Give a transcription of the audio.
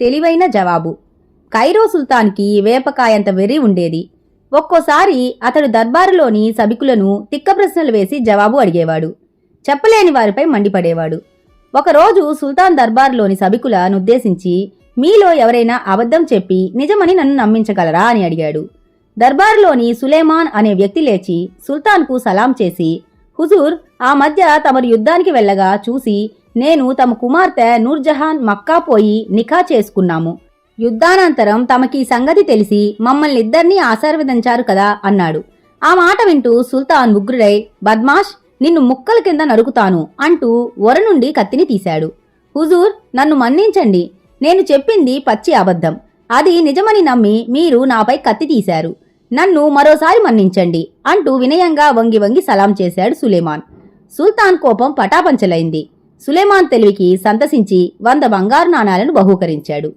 తెలివైన జవాబు. కైరో సుల్తాన్కి వేపకాయంత వెర్రి ఉండేది. ఒక్కోసారి అతడు దర్బారులోని సభికులను తిక్క ప్రశ్నలు వేసి జవాబు అడిగేవాడు. చెప్పలేని వారిపై మండిపడేవాడు. ఒకరోజు సుల్తాన్ దర్బారులోని సభికులను ఉద్దేశించి మీలో ఎవరైనా అబద్ధం చెప్పి నిజమని నన్ను నమ్మించగలరా? అని అడిగాడు. దర్బారులోని సులేమాన్ అనే వ్యక్తి లేచి సుల్తాన్కు సలాం చేసి హుజూర్ ఆ మధ్య తమరు యుద్ధానికి వెళ్ళగా చూసి నేను తమ కుమార్తె నూర్జహాన్ మక్కా పోయి నిఖా చేసుకున్నాము. యుద్ధానంతరం తమకి సంగతి తెలిసి మమ్మల్ని ఇద్దరినీ ఆశీర్వదించారు కదా అన్నాడు. ఆ మాట వింటూ సుల్తాన్ ఉగ్రుడై బద్మాష్ నిన్ను ముక్కల కింద నరుకుతాను అంటూ ఒర నుండి కత్తిని తీశాడు. హుజూర్ నన్ను మన్నించండి. నేను చెప్పింది పచ్చి అబద్ధం. అది నిజమని నమ్మి మీరు నాపై కత్తి తీశారు. నన్ను మరోసారి మన్నించండి అంటూ వినయంగా వంగి వంగి సలాం చేశాడు సులేమాన్. సుల్తాన్ కోపం పటాపంచలైంది. సులేమాన్ తెలివికి సంతసించి వంద బంగారు నాణాలను బహూకరించాడు.